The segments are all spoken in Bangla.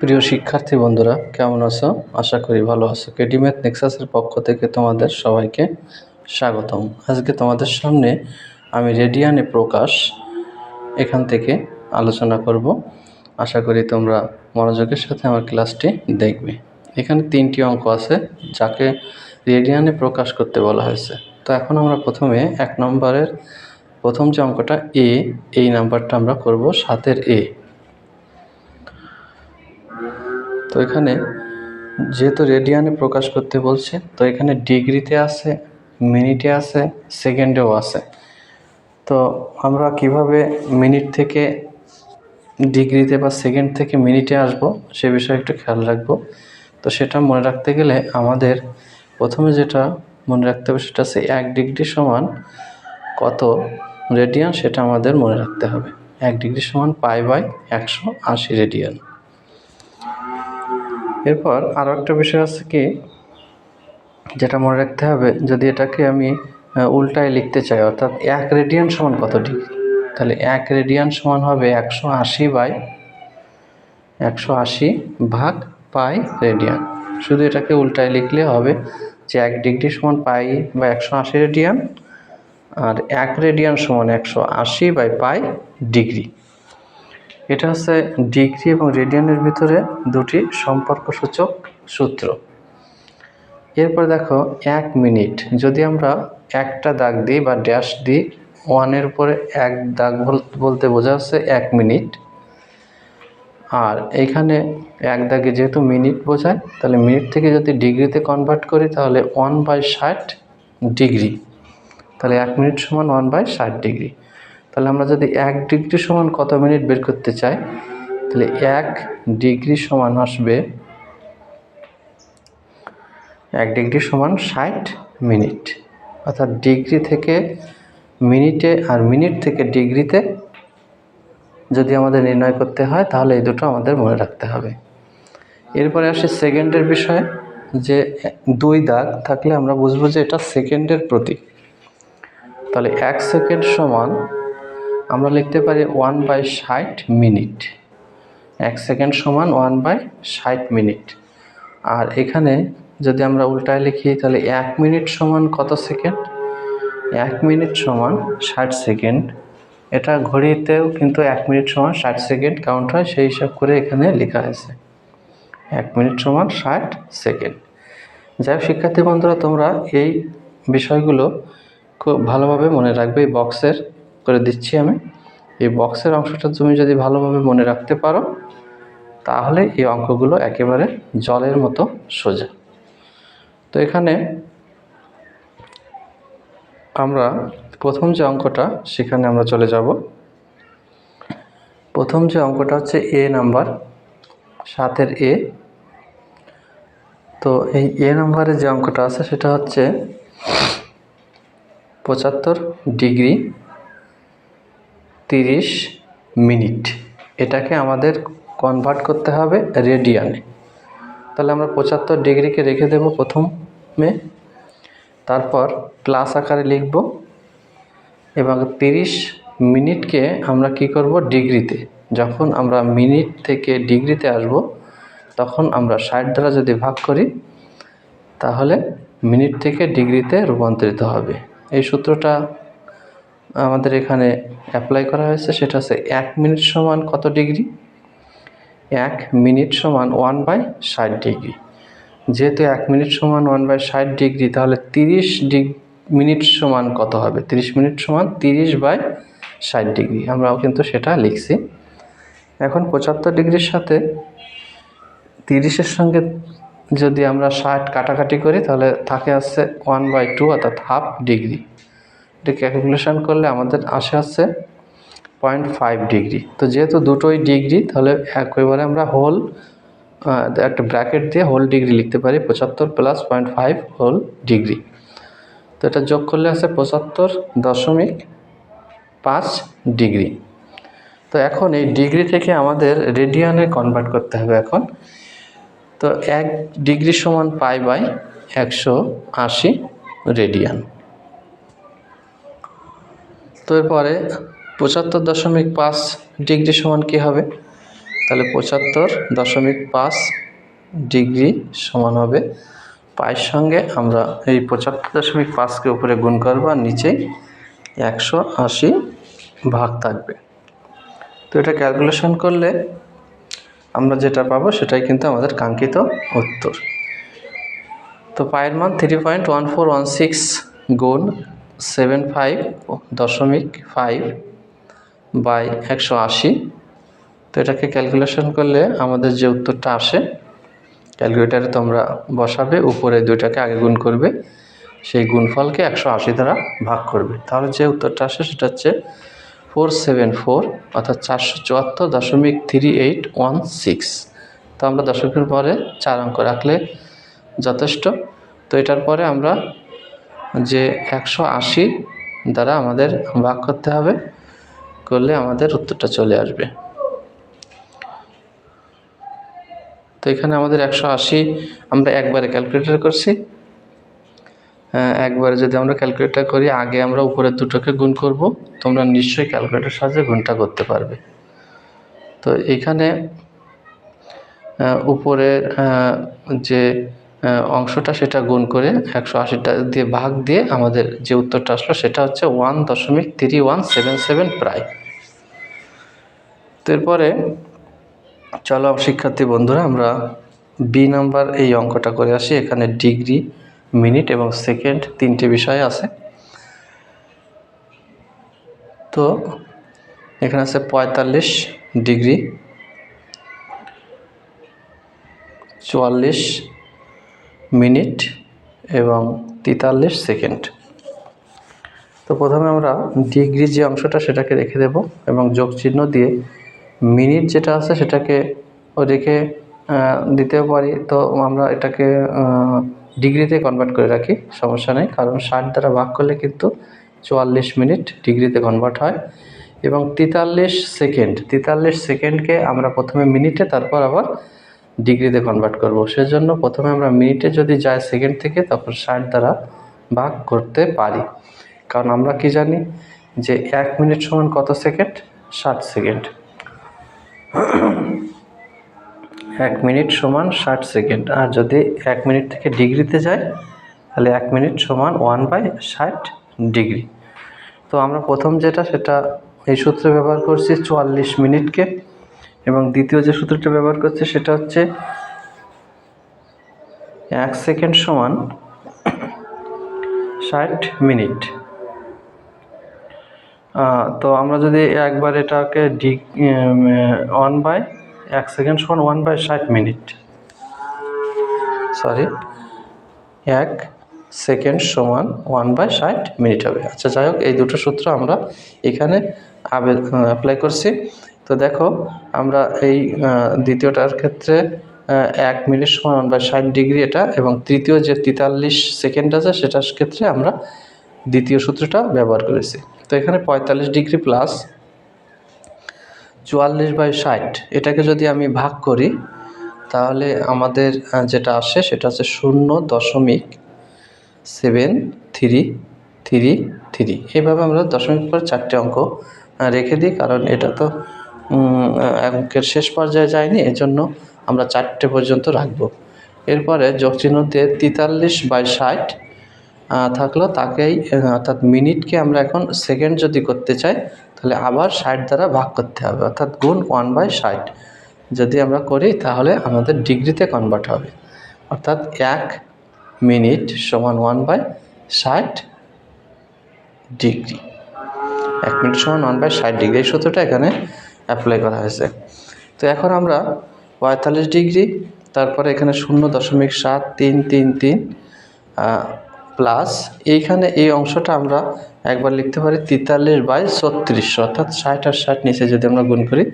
প্রিয় শিক্ষার্থী বন্ধুরা, কেমন আছো? আশা করি ভালো আছো। কেডিম্যাথ নেক্সাসের পক্ষ থেকে তোমাদের সবাইকে স্বাগতম। আজকে তোমাদের সামনে আমি রেডিয়ানে প্রকাশ এখান থেকে আলোচনা করব। আশা করি তোমরা মনোযোগের সাথে আমার ক্লাসটি দেখবে। এখানে তিনটি অঙ্ক আছে, যাকে রেডিয়ানে প্রকাশ করতে বলা হয়েছে। তো এখন আমরা প্রথমে এক নম্বরের প্রথম যে অঙ্কটা এ এই নাম্বারটা আমরা করব সাতের এ তো এখানে যেহেতু রেডিয়ানে প্রকাশ করতে বলছে, তো এখানে ডিগ্রিতে আছে, মিনিটে আছে, সেকেন্ডেও আছে। তো আমরা কীভাবে মিনিট থেকে ডিগ্রিতে বা সেকেন্ড থেকে মিনিটে আসব সে বিষয়ে একটু খেয়াল রাখব। তো সেটা মনে রাখতে গেলে আমাদের প্রথমে যেটা মনে রাখতে হবে সেটা হচ্ছে এক ডিগ্রি সমান কত রেডিয়ান সেটা আমাদের মনে রাখতে হবে। এক ডিগ্রি সমান পাই বাই একশো আশি রেডিয়ান। এরপর আরও একটা বিষয় আছে কি, যেটা মনে রাখতে হবে, যদি এটাকে আমি উল্টায় লিখতে চাই, অর্থাৎ এক রেডিয়ান সমান কত ডিগ্রি তাহলে এক রেডিয়ান সমান হবে একশো আশি বাই একশো আশি ভাগ পাই রেডিয়ান। শুধু এটাকে উল্টায় লিখলে হবে যে এক ডিগ্রি সমান পাই বা একশো আশি রেডিয়ান, আর এক রেডিয়ান সমান একশো আশি বাই পাই ডিগ্রি। এটা হচ্ছে ডিগ্রি এবং রেডিয়ানের ভিতরে দুটি সম্পর্কসূচক সূত্র। এরপর দেখো, এক মিনিট। যদি আমরা একটা দাগ দিই বা ড্যাশ দিই, ওয়ানের উপরে এক দাগ বল- বলতে বোঝা যাচ্ছে এক মিনিট। আর এইখানে এক দাগে যেহেতু মিনিট বোঝায়, তাহলে মিনিট থেকে যদি ডিগ্রিতে কনভার্ট করি, তাহলে ওয়ান বাই ষাট ডিগ্রি। তাহলে এক মিনিট সমান ওয়ান বাই ষাট ডিগ্রি। তাহলে আমরা যদি এক ডিগ্রি সমান কত মিনিট বের করতে চাই? তাহলে এক ডিগ্রি সমান আসবে এক ডিগ্রি সমান ষাট মিনিট। অর্থাৎ ডিগ্রি থেকে মিনিটে আর মিনিট থেকে ডিগ্রিতে যদি আমাদের নির্ণয় করতে হয়, তাহলে এই দুটো আমাদের মনে রাখতে হবে। এরপরে আসে সেকেন্ডের বিষয়ে, যে দুই দাগ থাকলে আমরা বুঝব যে এটা সেকেন্ডের প্রতীক। তাহলে এক সেকেন্ড সমান আমরা লিখতে পারি ওয়ান বাই ষাট মিনিট। এক সেকেন্ড সমান ওয়ান বাই ষাট মিনিট। আর এখানে যদি আমরা উল্টায় লিখি, তাহলে এক মিনিট সমান কত সেকেন্ড এক মিনিট সমান ষাট সেকেন্ড এটা ঘড়িতেও কিন্তু এক মিনিট সমান ষাট সেকেন্ড কাউন্ট হয়, সেই হিসাব করে এখানে লেখা হয়েছে। এক মিনিট সমান ষাট সেকেন্ড যাই হোক, শিক্ষার্থী বন্ধুরা, তোমরা এই বিষয়গুলো খুব ভালোভাবে মনে রাখবে এই বক্সের করে দিচ্ছি আমি। এই বক্সের অংশটা তুমি যদি ভালোভাবে মনে রাখতে পারো, তাহলে এই অঙ্কগুলো একেবারে জলের মতো সোজা। তো এখানে আমরা প্রথম যে অঙ্কটা, সেখানে আমরা চলে যাব। প্রথম যে অঙ্কটা হচ্ছে এ নাম্বার, সাতের এ। তো এই এ নাম্বারে যে অঙ্কটা আছে, সেটা হচ্ছে পঁচাত্তর ডিগ্রি তিরিশ মিনিট। এটাকে আমাদের কনভার্ট করতে হবে রেডিয়ানে তাহলে আমরা পঁচাত্তর ডিগ্রিকে রেখে দেব প্রথমে। তারপর প্লাস আকারে লিখব। এবং তিরিশ মিনিটকে আমরা কি করব? ডিগ্রিতে। যখন আমরা মিনিট থেকে ডিগ্রিতে আসব, তখন আমরা ষাট দ্বারা যদি ভাগ করি, তাহলে মিনিট থেকে ডিগ্রিতে রূপান্তরিত হবে। এই সূত্রটা আমাদের এখানে অ্যাপ্লাই করা হয়েছে, সেটা হচ্ছে এক মিনিট সমান কত ডিগ্রি এক মিনিট সমান ওয়ান বাই ষাট ডিগ্রি যেহেতু এক মিনিট সমান ওয়ান বাই ষাট ডিগ্রি তাহলে তিরিশ ডিগ মিনিট সমান কত হবে? তিরিশ মিনিট সমান তিরিশ বাই ষাট ডিগ্রি আমরাও কিন্তু সেটা লিখছি। এখন পঁচাত্তর ডিগ্রির সাথে তিরিশের সঙ্গে যদি আমরা ষাট কাটাকাটি করি, তাহলে থাকে আসছে ওয়ান বাই টু অর্থাৎ হাফ ডিগ্রি এটা ক্যালকুলেশন করলে আমাদের আসে আসছে পয়েন্ট ফাইভ ডিগ্রি তো যেহেতু দুটোই ডিগ্রি তাহলে একেবারে আমরা হোল একটা ব্র্যাকেট দিয়ে হোল ডিগ্রি লিখতে পারি, পঁচাত্তর plus point five whole degree তো এটা যোগ করলে আছে পঁচাত্তর দশমিক পাঁচ ডিগ্রি তো এখন এই ডিগ্রি থেকে আমাদের রেডিয়ানে কনভার্ট করতে হবে এখন। তো এক ডিগ্রি সমান পাই বাই একশো আশি রেডিয়ান তো এরপরে পঁচাত্তর দশমিক পাঁচ ডিগ্রি সমান কী হবে? তাহলে পঁচাত্তর দশমিক পাঁচ ডিগ্রি সমান হবে। পায়ের সঙ্গে আমরা এই পঁচাত্তর দশমিক পাঁচকে উপরে গুণ করব আর নিচেই একশো আশি ভাগ থাকবে। তো এটা ক্যালকুলেশন করলে আমরা যেটা পাবো সেটাই কিন্তু আমাদের কাঙ্ক্ষিত উত্তর। তো পায়ের মান three point one four one six গুণ সেভেন ফাইভ দশমিক ফাইভ বাই একশো আশি। তো এটাকে ক্যালকুলেশন করলে আমাদের যে উত্তরটা আসে, ক্যালকুলেটারে তোমরা বসাবে, উপরে দুইটাকে আগে গুণ করবে, সেই গুণফলকে একশো আশি দ্বারা ভাগ করবে। তাহলে যে উত্তরটা আসে সেটা হচ্ছে ফোর সেভেন ফোর অর্থাৎ চারশো চুয়াত্তর দশমিক থ্রি এইট ওয়ান সিক্স। তো আমরা দশকের পরে চার অঙ্ক রাখলে যথেষ্ট। তো এটার পরে আমরা যে একশো আশি দ্বারা আমাদের ভাগ করতে হবে করলে আমাদের উত্তরটা চলে আসবে। তো এখানে আমাদের একশো আশি আমরা একবারে ক্যালকুলেটর করছি। আহ, একবারে যদি আমরা ক্যালকুলেটর করি আগে আমরা উপরের দুটোকে গুণ করব তোমরা নিশ্চয়ই ক্যালকুলেটর সাহায্যে গুণটা করতে পারবে। তো এখানে উপরের যে অংশটা সেটা গুণ করে একশো আশিটা দিয়ে ভাগ দিয়ে আমাদের যে উত্তরটা আসলো সেটা হচ্ছে ওয়ান দশমিক থ্রি ওয়ান সেভেন সেভেন প্রায়। তো এরপরে চলো শিক্ষার্থী বন্ধুরা, আমরা বি নাম্বার এই অঙ্কটা করে আসি। এখানে ডিগ্রি, মিনিট এবং সেকেন্ড তিনটে বিষয় আছে। তো এখানে আছে পঁয়তাল্লিশ ডিগ্রি, চুয়াল্লিশ মিনিট এবং তেতাল্লিশ সেকেন্ড। তো প্রথমে আমরা ডিগ্রি যে অংশটা সেটাকে রেখে দেব এবং যোগ চিহ্ন দিয়ে মিনিট যেটা আছে সেটাকে রেখে দিতেও পারি। তো আমরা এটাকে ডিগ্রিতে কনভার্ট করে রাখি, সমস্যা নেই। কারণ ষাট দ্বারা ভাগ করলে কিন্তু চুয়াল্লিশ মিনিট ডিগ্রিতে কনভার্ট হয়। এবং তেতাল্লিশ সেকেন্ড, তেতাল্লিশ সেকেন্ডকে আমরা প্রথমে মিনিটে, তারপর আবার ডিগ্রিতে কনভার্ট করব। সেজন্য প্রথমে আমরা মিনিটে যদি যাই সেকেন্ড থেকে, তখন ষাট দ্বারা ভাগ করতে পারি। কারণ আমরা কি জানি যে এক মিনিট সমান কত সেকেন্ড ষাট সেকেন্ড এক মিনিট সমান ষাট সেকেন্ড আর যদি এক মিনিট থেকে ডিগ্রিতে যায় তাহলে এক মিনিট সমান ওয়ান বাই ষাট ডিগ্রি তো আমরা প্রথম যেটা, সেটা এই সূত্রে ব্যবহার করছি চুয়াল্লিশ মিনিটকে দ্বিতীয় যে সূত্রটা ব্যবহার করছে সেটা হচ্ছে এক সেকেন্ড সমান ষাট মিনিট। তো আমরা যদি একবার এটাকে ডি ওয়ান বাই এক সেকেন্ড সমান ওয়ান বাই ষাট মিনিট। সরি এক সেকেন্ড সমান ওয়ান বাই ষাট মিনিট হবে। আচ্ছা যাই হোক, এই দুটো সূত্র আমরা এখানে অ্যাপ্লাই করছি। তো দেখো, আমরা এই দ্বিতীয়টার ক্ষেত্রে এক মিনিট সমান বাই ষাট ডিগ্রি এটা এবং তৃতীয় যে তেতাল্লিশ সেকেন্ড আছে সেটার ক্ষেত্রে আমরা দ্বিতীয় সূত্রটা ব্যবহার করেছি। তো এখানে পঁয়তাল্লিশ ডিগ্রি প্লাস চুয়াল্লিশ বাই ষাট, এটাকে যদি আমি ভাগ করি, তাহলে আমাদের যেটা আসে সেটা হচ্ছে শূন্য দশমিক সেভেন থ্রি থ্রি থ্রি। এইভাবে আমরা দশমিক পর চারটে অঙ্ক রেখে দিই, কারণ এটা তো অঙ্কের শেষ পর্যায়ে যায়নি, এজন্য আমরা চারটে পর্যন্ত রাখব। এরপরে যোগচিহ্ন দিয়ে তেতাল্লিশ বাই ষাট থাকল তাকেই অর্থাৎ মিনিটকে আমরা এখন সেকেন্ড যদি করতে চাই, তাহলে আবার ষাট দ্বারা ভাগ করতে হবে, অর্থাৎ গুণ ওয়ান বাই ষাট। যদি আমরা করি, তাহলে আমাদের ডিগ্রিতে কনভার্ট হবে। অর্থাৎ এক মিনিট সমান ওয়ান বাই ষাট ডিগ্রি। এক মিনিট সমান ওয়ান বাই ষাট ডিগ্রি, এই সূত্রটা এখানে অ্যাপ্লাই করা হয়েছে। তো এখন আমরা পঁয়তাল্লিশ ডিগ্রি, তারপরে এখানে শূন্য দশমিক সাত তিন তিন তিন প্লাস এইখানে এই অংশটা আমরা একবার লিখতে পারি তেতাল্লিশ বাই ছত্রিশশো অর্থাৎ ষাট আর ষাট নিচে যদি আমরা গুণ করি,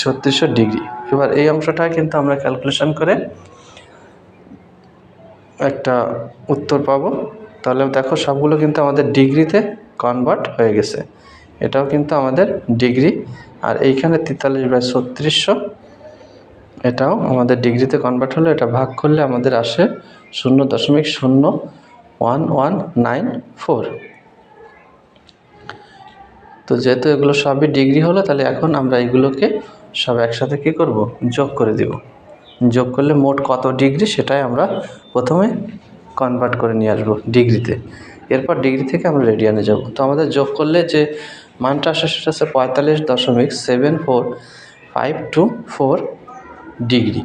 ছত্রিশশো ডিগ্রি। এবার এই অংশটা কিন্তু আমরা ক্যালকুলেশন করে একটা উত্তর পাবো। তাহলে দেখো সবগুলো কিন্তু আমাদের ডিগ্রিতে কনভার্ট হয়ে গেছে। এটাও কিন্তু আমাদের ডিগ্রি। আর এইখানে তেতাল্লিশ বাই ছত্রিশশো, এটাও আমাদের ডিগ্রিতে কনভার্ট হলো এটা ভাগ করলে আমাদের আসে শূন্য দশমিক শূন্য ওয়ান ওয়ান নাইন ফোর। তো যেহেতু এগুলো সবই ডিগ্রি হলো, তাহলে এখন আমরা এগুলোকে সব একসাথে কী করব? যোগ করে দেব। যোগ করলে মোট কত ডিগ্রি সেটাই আমরা প্রথমে কনভার্ট করে নিয়ে আসব ডিগ্রিতে। এরপর ডিগ্রি থেকে আমরা রেডিয়ানে যাব। তো আমাদের যোগ করলে যে মানটা আসে সেটা হচ্ছে পঁয়তাল্লিশ দশমিক seven four five two four degree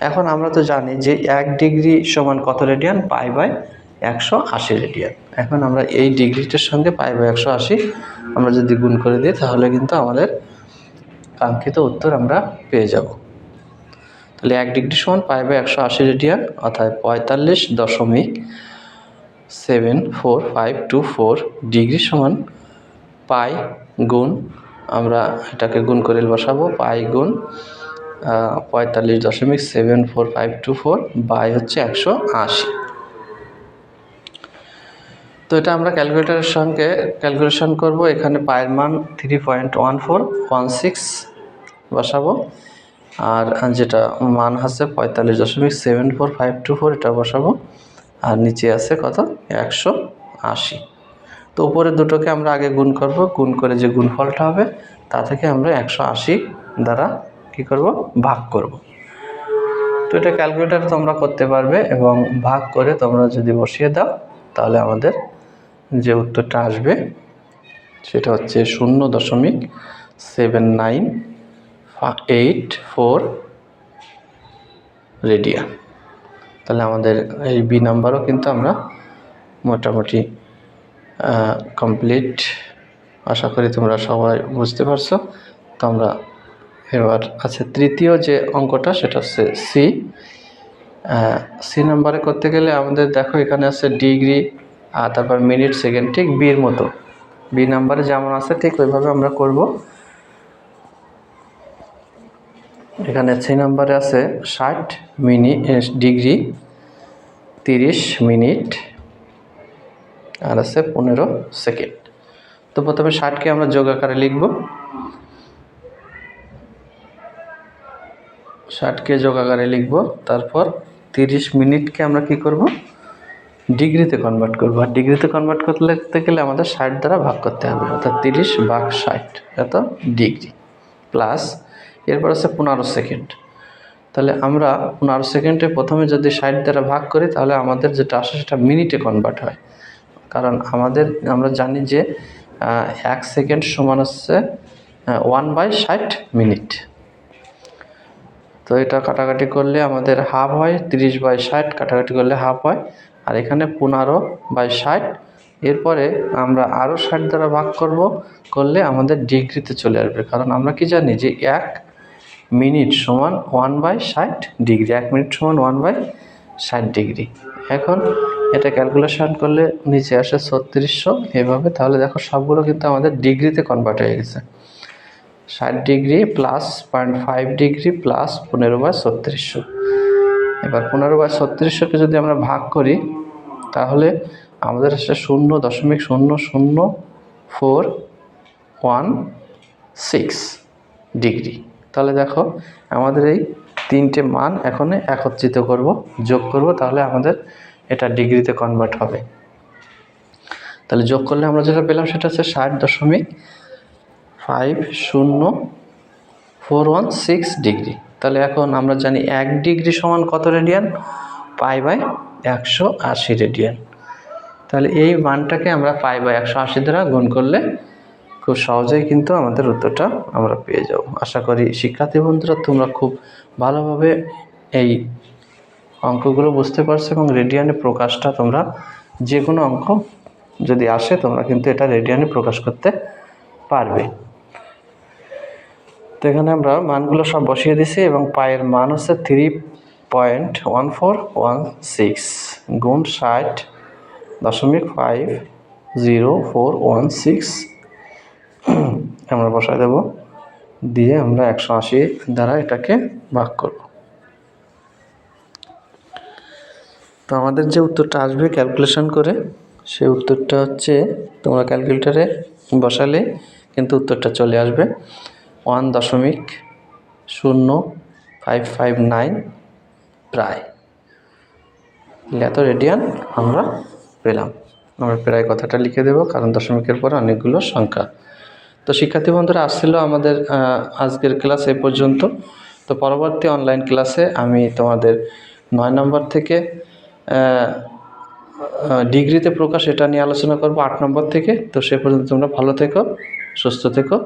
এখন আমরা তো জানি যে এক ডিগ্রি সমান কত রেডিয়ান পাই বাই একশো আশি রেডিয়ান এখন আমরা এই ডিগ্রিটার সঙ্গে পাই বাই একশো আশি আমরা যদি গুণ করে দিই, তাহলে কিন্তু আমাদের কাঙ্ক্ষিত উত্তর আমরা পেয়ে যাব। তাহলে এক ডিগ্রি সমান পাই বাই একশো আশি রেডিয়ান অর্থাৎ পঁয়তাল্লিশ দশমিক seven four five two four degree সমান পাই গুণ। আমরা এটাকে গুণ করে বসাবো, পাই গুণ পঁয়তাল্লিশ দশমিক seven four five two four by হচ্ছে একশো আশি। তো এটা আমরা ক্যালকুলেটারের সঙ্গে ক্যালকুলেশন করব। এখানে পায়ের মান three point one four one six বসাবো। আর যেটা মান আছে পঁয়তাল্লিশ দশমিক seven four five two four এটা বসাবো। আর নিচে আছে কত? একশো আশি। তো উপরে দুটোকে আমরা আগে গুণ করব। গুণ করে যে গুণফলটা হবে, তা থেকে আমরা একশো আশি দ্বারা কী করব? ভাগ করব। তো এটা ক্যালকুলেটারে তোমরা করতে পারবে এবং ভাগ করে তোমরা যদি বসিয়ে দাও, তাহলে আমাদের যে উত্তরটা আসবে, সেটা হচ্ছে শূন্য দশমিক seven nine eight four radian তাহলে আমাদের এই বি নাম্বারও কিন্তু আমরা মোটামুটি কমপ্লিট আশা করি তোমরা সবাই বুঝতে পারছ। তো আমরা এবার আছে তৃতীয় যে অঙ্কটা, সেটা হচ্ছে সি সি নাম্বারে করতে গেলে আমাদের দেখো এখানে আছে ডিগ্রি আর তারপর মিনিট সেকেন্ড ঠিক বির মতো। বি নাম্বারে যেমন আছে, ঠিক ওইভাবে আমরা করব। এখানে সি নাম্বারে আছে ষাট মিনিট ডিগ্রি তিরিশ মিনিট আর আছে পনেরো সেকেন্ড। তো প্রথমে ষাটকে আমরা যোগ আকারে লিখব। ষাটকে যোগ আকারে লিখব, তারপর তিরিশ মিনিটকে আমরা কি করব? ডিগ্রিতে কনভার্ট করব। আর ডিগ্রিতে কনভার্ট করতে গেলে আমাদের ষাট দ্বারা ভাগ করতে হবে, অর্থাৎ তিরিশ ভাগ ষাট, এত ডিগ্রি। প্লাস এরপর আছে পনেরো সেকেন্ড। তাহলে আমরা পনেরো সেকেন্ডে প্রথমে যদি ষাট দ্বারা ভাগ করি, তাহলে আমাদের যেটা আসে সেটা মিনিটে কনভার্ট হয়। কারণ আমাদের, আমরা জানি যে এক সেকেন্ড সমান হচ্ছে ওয়ান বাই ষাট মিনিট। তো এটা কাটাকাটি করলে আমাদের হাফ হয়, তিরিশ বাই ষাট, কাটাকাটি করলে হাফ হয়। আর এখানে পনেরো বাই ষাট। এরপরে আমরা আরও ষাট দ্বারা ভাগ করব, করলে আমাদের ডিগ্রিতে চলে আসবে। কারণ আমরা কি জানি যে, এক মিনিট সমান ওয়ান বাই ষাট ডিগ্রি, এক মিনিট সমান ওয়ান বাই ষাট ডিগ্রি। এখন এটা ক্যালকুলেশন করলে নিচে আসে ছত্রিশশো। এভাবে তাহলে দেখো সবগুলো কিন্তু আমাদের ডিগ্রিতে কনভার্ট হয়ে গেছে। ষাট degree plus point five degree plus পনেরো বাই ছত্রিশশো। এবার পনেরো বাই ছত্রিশশোকে যদি আমরা ভাগ করি, তাহলে আমাদের আসে শূন্য দশমিক শূন্য শূন্য ফোর ওয়ান সিক্স ডিগ্রি। তাহলে দেখো আমাদের এই তিনটে মান এখন একত্রিত করব, যোগ করব, তাহলে আমাদের এটা ডিগ্রিতে কনভার্ট হবে। তাহলে যোগ করলে আমরা যেটা পেলাম সেটা হচ্ছে ষাট দশমিক ফাইভ শূন্য ফোর ওয়ান সিক্স ডিগ্রি। তাহলে এখন আমরা জানি এক ডিগ্রি সমান কত রেডিয়ান? পাই বাই একশো আশি রেডিয়ান। তাহলে এই মানটাকে আমরা পাই বাই একশো আশি দ্বারা গুণ করলে খুব সহজেই কিন্তু আমাদের উত্তরটা আমরা পেয়ে যাব। আশা করি শিক্ষার্থী বন্ধুরা তোমরা খুব ভালোভাবে এই অঙ্কগুলো বুঝতে পারছ এবং রেডিয়ানে প্রকাশটা তোমরা যে কোনো অঙ্ক যদি আসে, তোমরা কিন্তু এটা রেডিয়ানে প্রকাশ করতে পারবে। তো এখানে আমরা মানগুলো সব বসিয়ে দিছি এবং পায়ের মান হচ্ছে three point one four one six গুণ ষাট দশমিক five zero four one six আমরা বসায় দেব। দিয়ে আমরা একশো আশি দ্বারা এটাকে ভাগ করব। তো আমাদের যে উত্তরটা আসবে ক্যালকুলেশন করে, সেই উত্তরটা হচ্ছে তোমরা ক্যালকুলেটারে বসালে কিন্তু উত্তরটা চলে আসবে। ওয়ান দশমিক শূন্য ফাইভ ফাইভ নাইন প্রায়। এত রেডিয়ান আমরা পেলাম। আমরা প্রায় কথাটা লিখে দেবো, কারণ দশমিকের পরে অনেকগুলো সংখ্যা। তো শিক্ষার্থী বন্ধুরা, আসছিল আমাদের আজকের ক্লাস এ পর্যন্ত। তো পরবর্তী অনলাইন ক্লাসে আমি তোমাদের নয় নম্বর থেকে ডিগ্রিতে প্রকাশ, এটা নিয়ে আলোচনা করব আট নম্বর থেকে। তো সে পর্যন্ত তোমরা ভালো থেকো, সুস্থ থেকো।